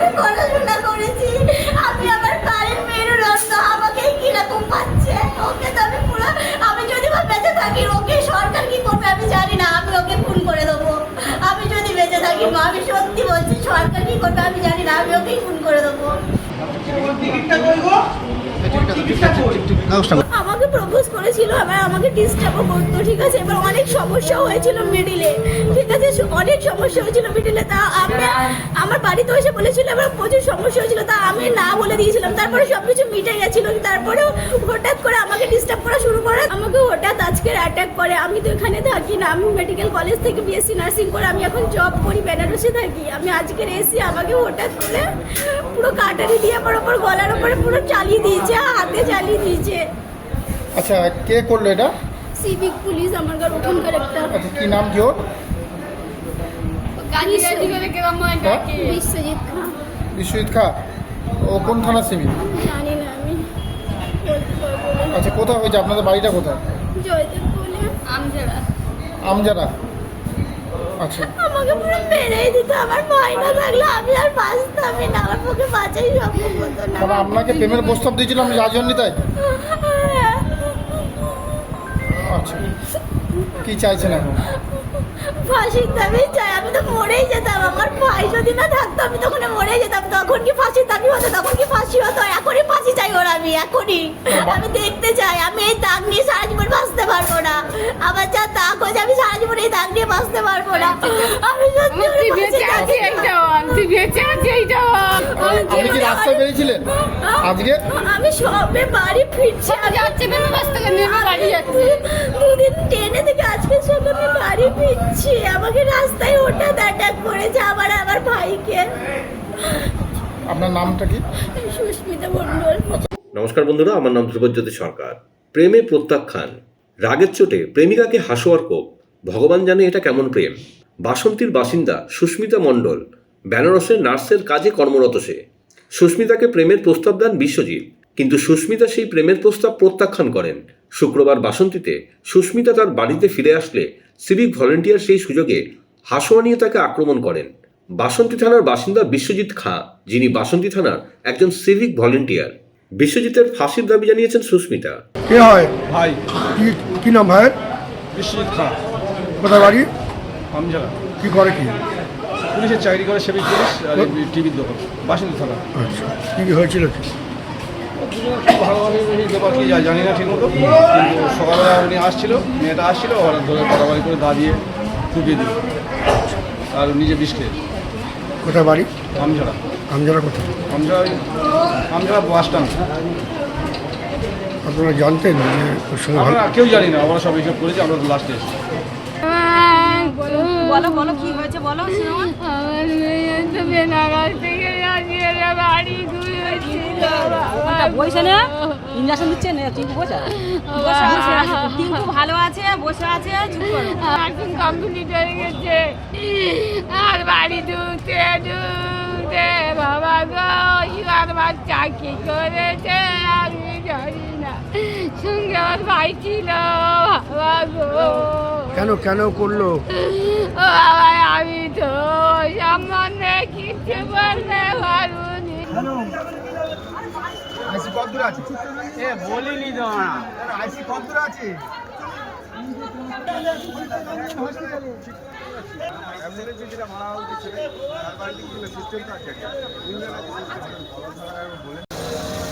পড়াশোনা করেছি। আমি আমার বাড়ির মেরুদণ্ড আমাকে কীরকম পাচ্ছে? ওকে তো আমি পুরো আমি যদি বা বেঁচে থাকি ওকে সরকার কি করবে আমি জানি না। আমি ওকে খুন করে দেবো। আমি যদি বেঁচে থাকি আমি সত্যি বলছি সরকার কি করবে আমি জানি না। আমি ওকেই খুন করে দেবো আমাকে প্রপোজ করেছিল এবার আমাকে ডিস্টার্বও করতো ঠিক আছে? এবার অনেক সমস্যা হয়েছিল মিডিলে ঠিক আছে? অনেক সমস্যা হয়েছিল মিডিলে তা আমি আমার বাড়িতে এসে বলেছিল, এবার প্রচুর সমস্যা হয়েছিল। তা আমি না বলে দিয়েছিলাম। তারপরে সব কিছু মিটে গেছিল। তারপরেও হঠাৎ করে আমাকে ডিস্টার্ব করা শুরু করে আমাকে হঠাৎ আজকে অ্যাটাক করে। আমি তো এখানে থাকি না। আমি মেডিকেল কলেজ থেকে বিএসসি নার্সিং করে আমি এখন জব করি, বেনারসে থাকি। আমি আজকের এসি আমাকে হঠাৎ করে পুরো কাটারি দিয়ে আমার ওপর গলার ওপরে পুরো চালিয়ে দিয়েছে, হাতে চালিয়ে দিয়েছে। আচ্ছা কে করল এটা? সিভিক পুলিশ আমার ঘর ওখানকার একটা। আচ্ছা কি নাম কি ওর? হ্যাঁ? বিশ্বজিৎ খান বিশ্বজিৎ খা ও কোন থানা সিমি জানি না আমি আচ্ছা কোথায় হয়েছে? আপনাদের বাড়িটা কোথায়? আমজারা। আমজারা। আচ্ছা। আমাকে পুরো মেরেই দিত আমার ভয় না থাকলে আমি আর বাঁচতামই না আমার পক্ষে বাঁচাই সম্ভব হতো না। আপনাকে প্রেমের প্রস্তাব দিয়েছিলাম রাজনী তাই? আচ্ছা। কি চাইছেন এখন? ফাঁসির দাবি চাই আমি তো মরেই যেতাম আমার ভাই যদি না থাকতো আমি তখন মরেই যেতাম তখন কি ফাঁসির দাবি হতো তখন কি ফাঁসি হতো? এখনই ফাঁসি চাই ওর আমি এখনই। আমি দেখতে চাই আমি এই দাগ নিয়ে সারা জীবন বাঁচতে পারব না। আমার যা দাগ হয়েছে আমি সারা জীবন এই দাগ নিয়ে বাঁচতে পারব না। আমি সত্যি আপনি কি রাস্তায় বেরিয়েছিলেন? আজকে? আমি সবে বাড়ি ফিরছি আমি যাচ্ছে ফিরছি আমাকে রাস্তায় হঠাৎ অ্যাটাক করেছে আবার আমার ভাইকে। আপনার নামটা কি? সুস্মিতা মণ্ডল। নমস্কার বন্ধুরা আমার নাম ধ্রুবজ্যোতি সরকার। প্রেমে প্রত্যাখ্যান রাগের চোটে প্রেমিকাকে হাসোয়ার কোপ। ভগবান জানে এটা কেমন প্রেম। বাসন্তীর বাসিন্দা সুস্মিতা মণ্ডল বেনারসের নার্সের কাজে কর্মরত সে। সুস্মিতাকে প্রেমের প্রস্তাব দেন বিশ্বজিৎ কিন্তু সুস্মিতা সেই প্রেমের প্রস্তাব প্রত্যাখ্যান করেন। শুক্রবার বাসন্তীতে সুস্মিতা তার বাড়িতে ফিরে আসলে সিভিক ভলেন্টিয়ার সেই সুযোগে হাসোয়া নিয়ে তাকে আক্রমণ করেন। বাসন্তী থানার বাসিন্দা বিশ্বজিৎ খাঁ যিনি বাসন্তী থানার একজন সিভিক ভলেন্টিয়ার। বিশ্বজিতের ফাঁসির দাবি জানিয়েছেন সুস্মিতা। কে হয়? ভাই। কি কি নাম ভাইয়ের? বিশ্বজিৎ খান কোথায় বাড়ি? আমজারা কি করে কি? পুলিশের চাকরি করে সেবিক পুলিশ আর টিভির দোকান বাসিন্দা থানা। আচ্ছা। কি কি হয়েছিল কি? ভালোভাবে এই ব্যাপার কি যায় জানি না ঠিক মতো কিন্তু সকালবেলা উনি আসছিল মেয়েটা আসছিল ওরা ধরে বাড়াবাড়ি করে দা দিয়ে দিল আর নিজে বিষ খেয়ে কোথায় বাড়ি আমজারা আমজারা কোথায় আমজারা ওই বাস স্ট্যান্ড আপনারা জানতেন যে কেউ জানি না আমরা সব এইসব করেছি আমরা লাস্টে এসেছি। বলো বলো কি হয়েছে বলো আমার মেয়ে তো বেনারস থেকে আসিয়ে বাড়ি না। ইঞ্জেকশন দিচ্ছে না টিঙ্কু বসে টিঙ্কু ভালো আছে বসে আছে এখন কমপ্লিট হয়ে গেছে। আর বাড়ি ঢুকতে ঢুকতে বাবা গো ইবার বাচ্চা কি করেছে আমি জানি না। সঙ্গে আমার গো কেন কেন করল? আমি তো বলতে পারুনি আইসি কত দূর আছে? এ বলিনি তো আইসি কত দূর আছে?